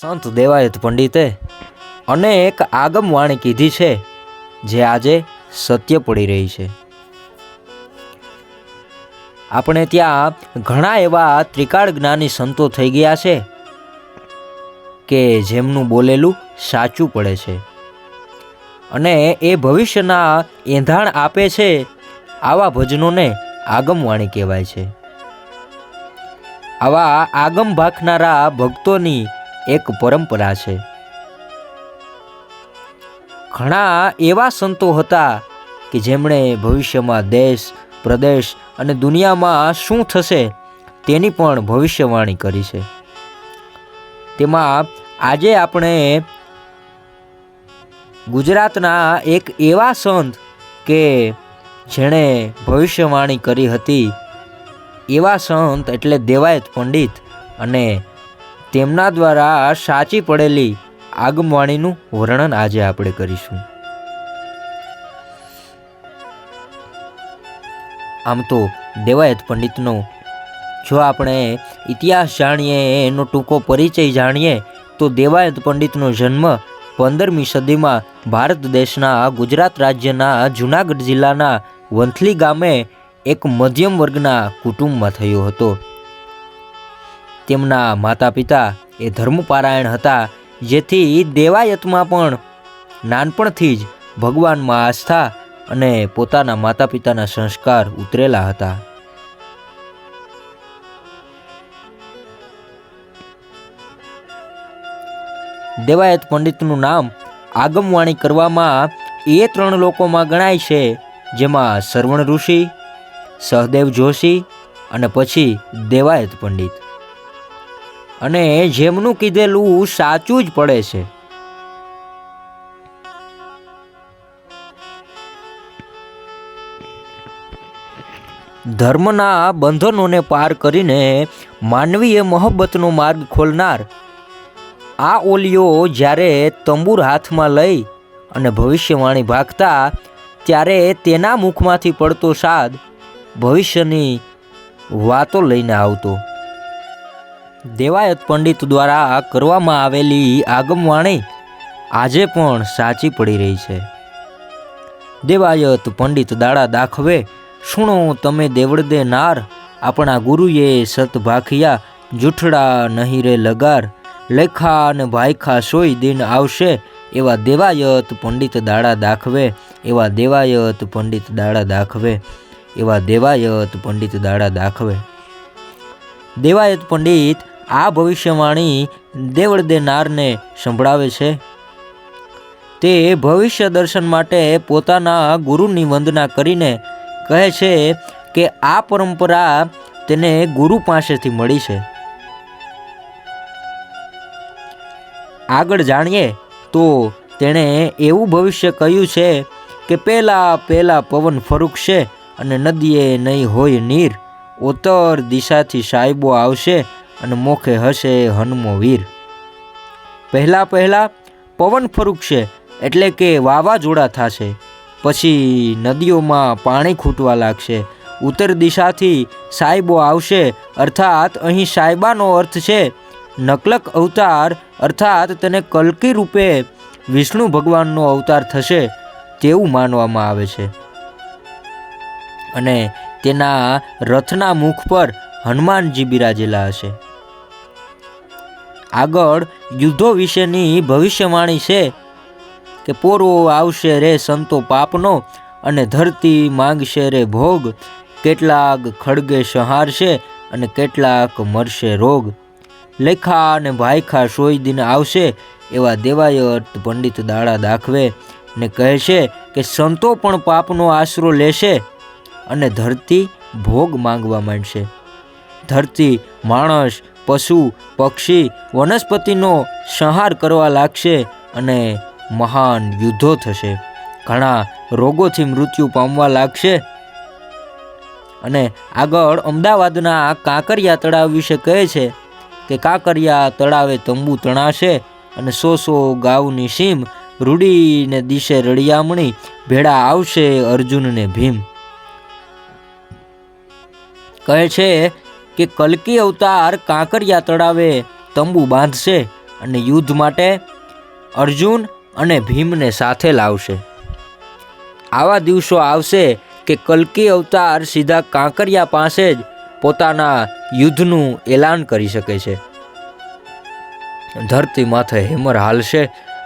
સંત દેવાયત પંડિતે અનેક આગમવાણી કીધી છે, જે આજે સત્ય પડી રહી છે. આપણે ત્યાં ઘણા એવા ત્રિકાળ જ્ઞાની સંતો થઈ ગયા છે, કે જેમનું બોલેલું સાચું પડે છે. અને એ ભવિષ્યના એંધાણ આપે છે, આવા ભજનોને આગમવાણી કહેવાય છે. આવા આગમ ભાખનારા ભક્તોની એક પરંપરા છે. ઘણા એવા સંતો હતા કે જેમણે ભવિષ્યમાં દેશ, પ્રદેશ અને દુનિયામાં શું થશે તેની પણ ભવિષ્યવાણી કરી છે. તેમાં આજે આપણે ગુજરાતના એક એવા સંત કે જેણે ભવિષ્યવાણી કરી હતી. એવા સંત એટલે દેવાયત પંડિત અને તેમના દ્વારા સાચી પડેલી આગમવાણીનું વર્ણન આજે આપણે કરીશું. આમ તો દેવાયત પંડિતનો, જો આપણે ઇતિહાસ જાણીએ, એનો ટૂંકો પરિચય જાણીએ, તો દેવાયત પંડિતનો જન્મ પંદરમી સદીમાં ભારત દેશના ગુજરાત રાજ્યના જૂનાગઢ જિલ્લાના વંથલી ગામે એક મધ્યમ વર્ગના કુટુંબમાં થયો હતો. તેમના માતા પિતા એ ધર્મપારાયણ હતા, જેથી દેવાયતમાં પણ નાનપણથી જ ભગવાનમાં આસ્થા અને પોતાના માતા પિતાના સંસ્કાર ઉતરેલા હતા. દેવાયત પંડિતનું નામ આગમવાણી કરવામાં એ ત્રણ લોકોમાં ગણાય છે, જેમાં શ્રવણ ઋષિ, સહદેવ જોશી અને પછી દેવાયત પંડિત. અને જેમનું કીધેલું સાચું જ પડે છે. ધર્મના બંધનોને પાર કરીને માનવીય મોહબ્બતનો માર્ગ ખોલનાર આ ઓલિયો જ્યારે તંબુર હાથમાં લઈ અને ભવિષ્યવાણી ભાગતા ત્યારે તેના મુખમાંથી પડતો સાદ ભવિષ્યની વાતો લઈને આવતો. દેવાયત પંડિત દ્વારા કરવામાં આવેલી આગમવાણી આજે પણ સાચી પડી રહી છે. દેવાયત પંડિત દાડા દાખવે, સુણો તમે દેવળદે નાર, આપણા ગુરુએ સત ભાખિયા જૂઠડા નહીં રે લગાર, લેખા અને ભાઈખા સોય દિન આવશે. એવા દેવાયત પંડિત દાડા દાખવે, એવા દેવાયત પંડિત દાડા દાખવે, એવા દેવાયત પંડિત દાડા દાખવે. દેવાયત પંડિત આ ભવિષ્યવાણી દેવળ દેનારને સંભળાવે છે. તે ભવિષ્ય દર્શન માટે પોતાના ગુરુની વંદના કરીને કહે છે કે આ પરંપરા તેને ગુરુ પાસેથી મળી છે. આગળ જાણીએ તો તેણે એવું ભવિષ્ય કહ્યું છે કે પહેલાં પહેલાં પવન ફરૂકશે અને નદીએ નહીં હોય નીર. ઉત્તર દિશાથી સાહેબો આવશે અને મોખે હશે હનુમો વીર. પહેલાં પહેલાં પવન ફરૂકશે એટલે કે વાવાઝોડા થશે. પછી નદીઓમાં પાણી ખૂટવા લાગશે. ઉત્તર દિશાથી સાહેબો આવશે, અર્થાત અહીં સાહેબાનો અર્થ છે નકલક અવતાર, અર્થાત તેને કલ્કી રૂપે વિષ્ણુ ભગવાનનો અવતાર થશે તેવું માનવામાં આવે છે. અને તેના રથના મુખ પર હનુમાનજી બિરાજેલા હશે. આગળ યુદ્ધો વિશેની ભવિષ્યવાણી છે કે પોરો આવશે રે સંતો પાપનો અને ધરતી માંગશે રે ભોગ. કેટલાક ખડગે સંહારશે અને કેટલાક મરશે રોગ. લેખા અને ભાઈખા સોય દિન આવશે એવા દેવાયત પંડિત દાડા દાખવે ને કહે છે કે સંતો પણ પાપનો આશરો લેશે અને ધરતી ભોગ માંગવા માંડશે. ધરતી માણસ પશુ, પક્ષી, વનસ્પતિનો સંહાર કરવા લાગશે અને મહાન યુદ્ધો થશે. ઘણા રોગોથી મૃત્યુ પામવા લાગશે. અને આગળ અમદાવાદના કાંકરિયા તળાવ વિશે કહે છે કે કાંકરિયા તળાવે તંબુ તણાશે અને સો સો ગાઉની સીમ રૂડીને દિશે રળિયામણી. ભેળા આવશે અર્જુનને ભીમ. કહે છે કે કલ્કી અવતાર કાંકરિયા તળાવે તંબુ બાંધશે અને યુદ્ધ માટે અર્જુન અને ભીમને સાથે લાવશે. આવા દિવસો આવશે કે કલ્કી અવતાર સીધા કાંકરિયા પાસે જ પોતાના યુદ્ધનું એલાન કરી શકે છે. ધરતી માથે હેમર હાલશે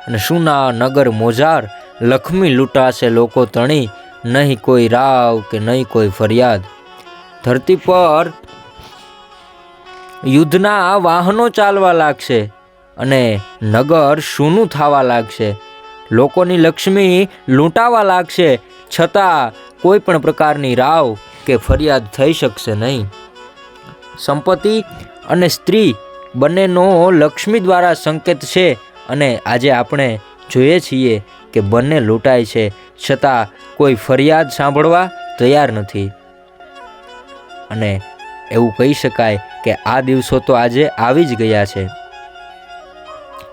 અને સુના નગર મોજાર લક્ષ્મી લૂંટાશે, લોકો તણી નહીં કોઈ રાવ કે નહીં કોઈ ફરિયાદ. ધરતી પર યુદ્ધના વાહનો ચાલવા લાગશે અને નગર સૂનું થવા લાગશે. લોકોની લક્ષ્મી લૂંટાવા લાગશે, છતાં કોઈ પણ પ્રકારની રાવ કે ફરિયાદ થઈ શકશે નહીં. સંપત્તિ અને સ્ત્રી બંનેનો લક્ષ્મી દ્વારા સંકેત છે અને આજે આપણે જોઈએ છીએ કે બંને લૂંટાય છે, છતાં કોઈ ફરિયાદ સાંભળવા તૈયાર નથી. અને એવું કહી શકાય કે આ દિવસો તો આજે આવી જ ગયા છે.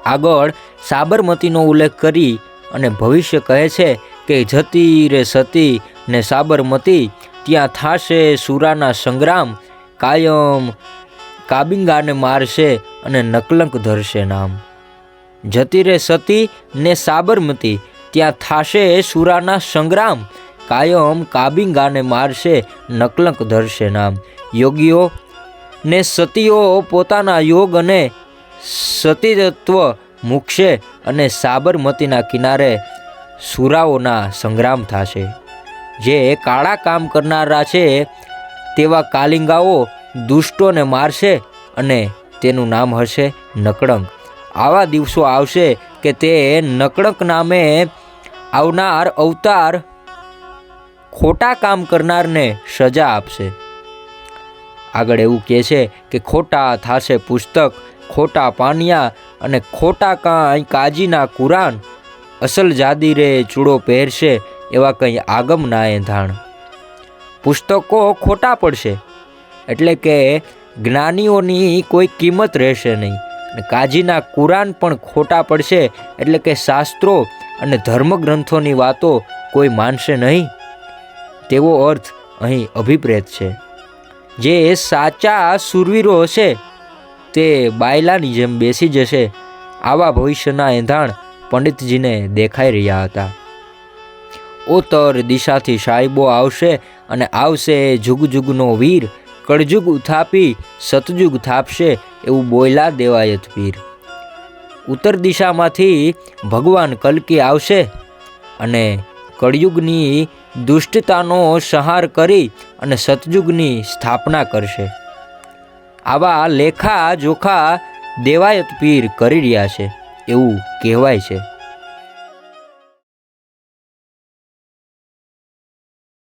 આગળ સાબરમતીનો ઉલ્લેખ કરી અને ભવિષ્ય કહે છે કે જતી રે સતી ને સાબરમતી, ત્યાં થાશે સુરાના સંગ્રામ, કાયમ કાબિંગાને મારશે અને નકલંક ધરશે નામ. જતી રે સતી ને સાબરમતી, ત્યાં થાશે સુરાના સંગ્રામ, કાયમ કાબિંગાને મારશે, નકલંક ધરશે નામ. યોગીઓ ને સતીઓ પોતાના યોગ અને સતીતત્વ મૂકશે અને સાબરમતીના કિનારે સુરાઓના સંગ્રામ થશે. જે કાળા કામ કરનારા છે, તેવા કાલિંગાઓ દુષ્ટોને મારશે અને તેનું નામ હશે નકળંક. આવા દિવસો આવશે કે તે નકળંક નામે આવનાર અવતાર ખોટા કામ કરનારને સજા આપશે. આગળ એવું કહે છે કે ખોટા થાશે પુસ્તક, ખોટા પાનિયા અને ખોટા કાંઈ કાજીના કુરાન. અસલ જાદી રે ચૂડો પહેરશે એવા કંઈ આગમ ના ધાણ. પુસ્તકો ખોટા પડશે એટલે કે જ્ઞાનીઓની કોઈ કિંમત રહેશે નહીં. કાજીના કુરાન પણ ખોટા પડશે એટલે કે શાસ્ત્રો અને ધર્મગ્રંથોની વાતો કોઈ માનશે નહીં. તેવો અર્થ અહીં અભિપ્રેત છે. જે સાચા સુરવીરો હશે, તે બાયલાની જેમ બેસી જશે. આવા ભવિષ્યના એંધાણ પંડિતજીને દેખાઈ રહ્યા હતા. ઉત્તર દિશાથી સાહેબો આવશે અને આવશે જુગજુગનો વીર, કળજુગ ઉથાપી, સતજુગ થાપશે એવું બોયલા દેવાયત વીર ઉત્તર દિશામાંથી ભગવાન કલ્કી આવશે અને કળયુગની દુષ્ટતાનો સંહાર કરી અને સતયુગની સ્થાપના કરશે. આવા લેખા જોખા દેવાયત પીર કરી રહ્યા છે, એવું કહેવાય છે.